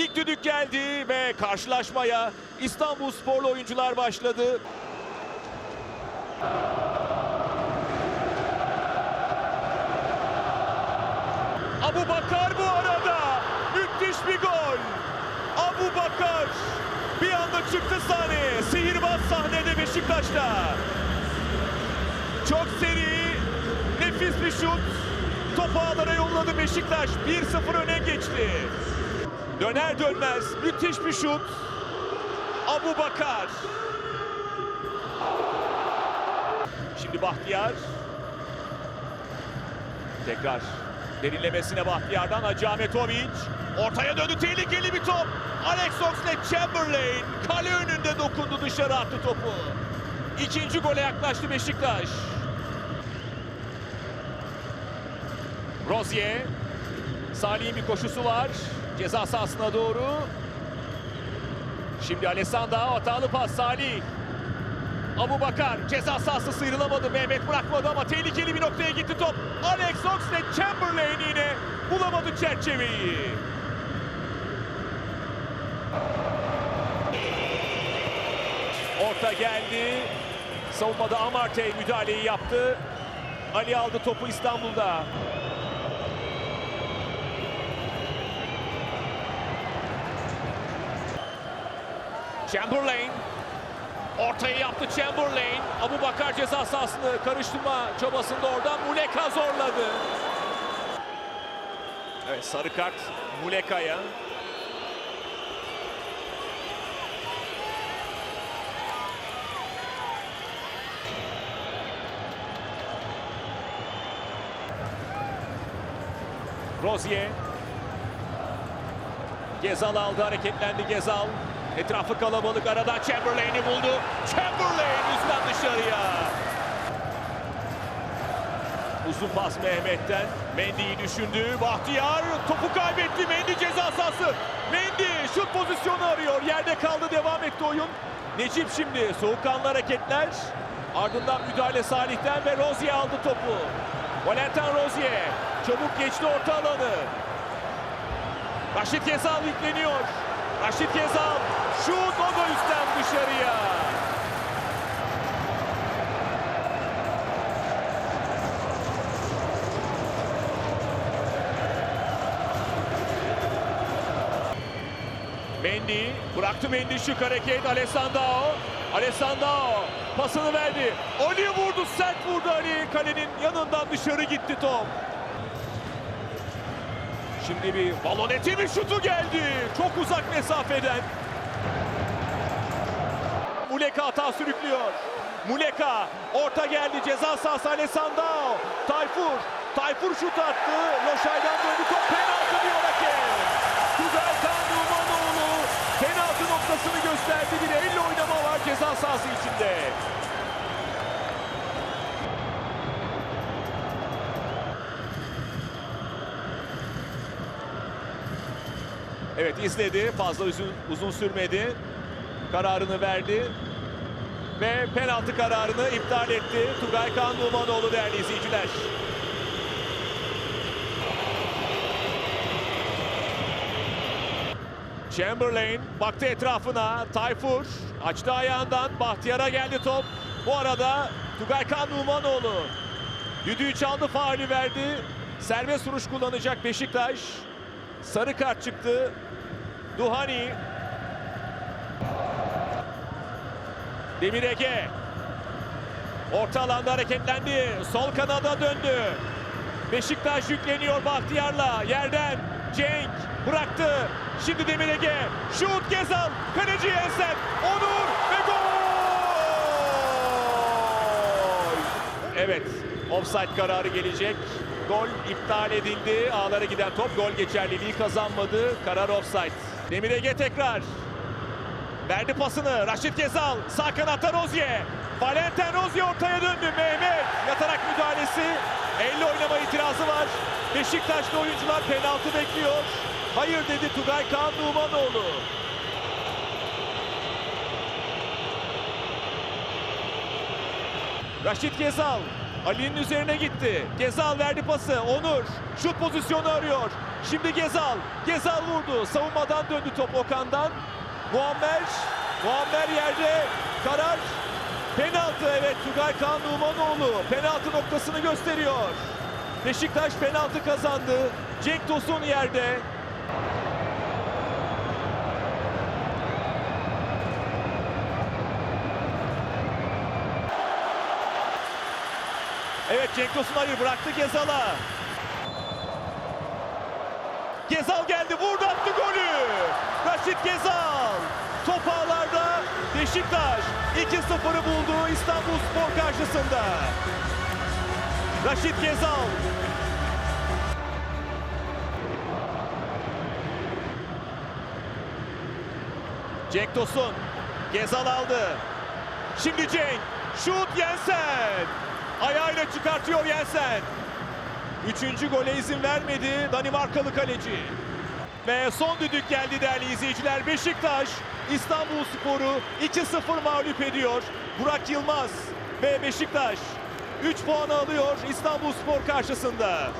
İlk düdük geldi ve karşılaşmaya İstanbul sporlu oyuncular başladı. Abu Bakar bu arada müthiş bir gol. Abu Bakar bir anda çıktı sahneye. Sihirbaz sahnede Beşiktaş'ta. Çok seri, nefis bir şut. Topu ağlara yolladı Beşiktaş. 1-0 öne geçti. Döner dönmez müthiş bir şut. Abu Bakar. Şimdi Bahtiyar. Tekrar derinlemesine Bahtiyar'dan Hacı Ahmetovic. Ortaya döndü tehlikeli bir top. Alex Oxlade-Chamberlain kale önünde dokundu dışarı attı topu. İkinci gole yaklaştı Beşiktaş. Rozier. Salih'in bir koşusu var. Ceza sahasına doğru. Şimdi Alessandro hatalı pas Salih. Abu Bakar ceza sahası sıyrılamadı. Mehmet bırakmadı ama tehlikeli bir noktaya gitti top. Alex Oxlade-Chamberlain yine bulamadı çerçeveyi. Orta geldi. Savunmada Amartey müdahaleyi yaptı. Ali aldı topu İstanbul'da. Chamberlain ortayı yaptı Chamberlain. Abu Bakar ceza sahasını karıştırma çabasında oradan Muleka zorladı. Evet sarı kart Muleka'ya. Rozier. Gezal aldı hareketlendi Gezal. Etrafı kalabalık aradan Chamberlain'i buldu. Chamberlain üstten dışarıya. Uzun pas Mehmet'ten. Mendy'yi düşündü. Bahtiyar topu kaybetti. Mendy ceza sahası. Mendy şut pozisyonu arıyor. Yerde kaldı devam etti oyun. Necip şimdi soğukkanlı hareketler. Ardından müdahale Salih'ten ve Rozier aldı topu. Valentin Rozier çabuk geçti orta alanı. Raşit Gezal yükleniyor. Raşit Gezal şut o da dışarıya. Mendy bıraktı Mendy şık hareket Alessandro. Alessandro pasını verdi. Ali vurdu sert vurdu Ali. Kalenin yanından dışarı gitti top. Şimdi bir baloneti bir şutu geldi. Çok uzak mesafeden. Muleka hata sürüklüyor. Muleka orta geldi ceza sahası Alessandro. Tayfur. Tayfur şut attı. Loşay'dan döndü top penaltı diyor hakem. Tugay Kandurmanoğlu penaltı noktasını gösterdi. Bir elle oynama var ceza sahası içinde. Evet izledi. Fazla uzun, uzun sürmedi. Kararını verdi. Ve penaltı kararını iptal etti. Tugay Kan Numanoğlu değerli izleyiciler. Chamberlain baktı etrafına. Tayfur açtı ayağından. Bahtiyar'a geldi top. Bu arada Tugay Kan Numanoğlu düdüğü çaldı, faali verdi. Serbest vuruş kullanacak Beşiktaş. Sarı kart çıktı. Duhani. Demir Ege. Orta alanda hareketlendi. Sol kanada döndü. Beşiktaş yükleniyor Bahtiyar'la. Yerden Cenk bıraktı. Şimdi Demir Ege. Şut Gezal. Kaleci Ensen. Onur ve gol! Evet. Offside kararı gelecek. Gol iptal edildi. Ağlara giden top gol geçerliliği kazanmadı. Karar offside. Demir Ege tekrar. Verdi pasını. Raşit Gezal. Sağ kanatta Rozier. Valentin Rozier ortaya döndü. Mehmet yatarak müdahalesi. Elle oynama itirazı var. Beşiktaşlı oyuncular penaltı bekliyor. Hayır dedi Tugay Kaan Numanoğlu. Raşit Gezal Ali'nin üzerine gitti. Gezal verdi pası. Onur şut pozisyonu arıyor. Şimdi Gezal. Gezal vurdu. Savunmadan döndü top Okan'dan. Muammer. Muammer yerde. Karar. Penaltı evet Tugay Kaan Numanoğlu penaltı noktasını gösteriyor. Beşiktaş penaltı kazandı. Cenk Tosun yerde. Evet Cenk Tosun hayır bıraktı Gezal'a. Gezal geldi vurdu attı golü. Raşit Gezal. Beşiktaş 2-0'ı buldu İstanbul Spor karşısında. Raşit Gezal. Cenk Tosun. Gezal aldı. Şimdi Cenk. Şut Yensen. Ayağıyla çıkartıyor Yensen. Üçüncü gole izin vermedi Danimarkalı kaleci. Ve son düdük geldi değerli izleyiciler. Beşiktaş İstanbul Sporu 2-0 mağlup ediyor. Burak Yılmaz ve Beşiktaş 3 puanı alıyor İstanbul Spor karşısında.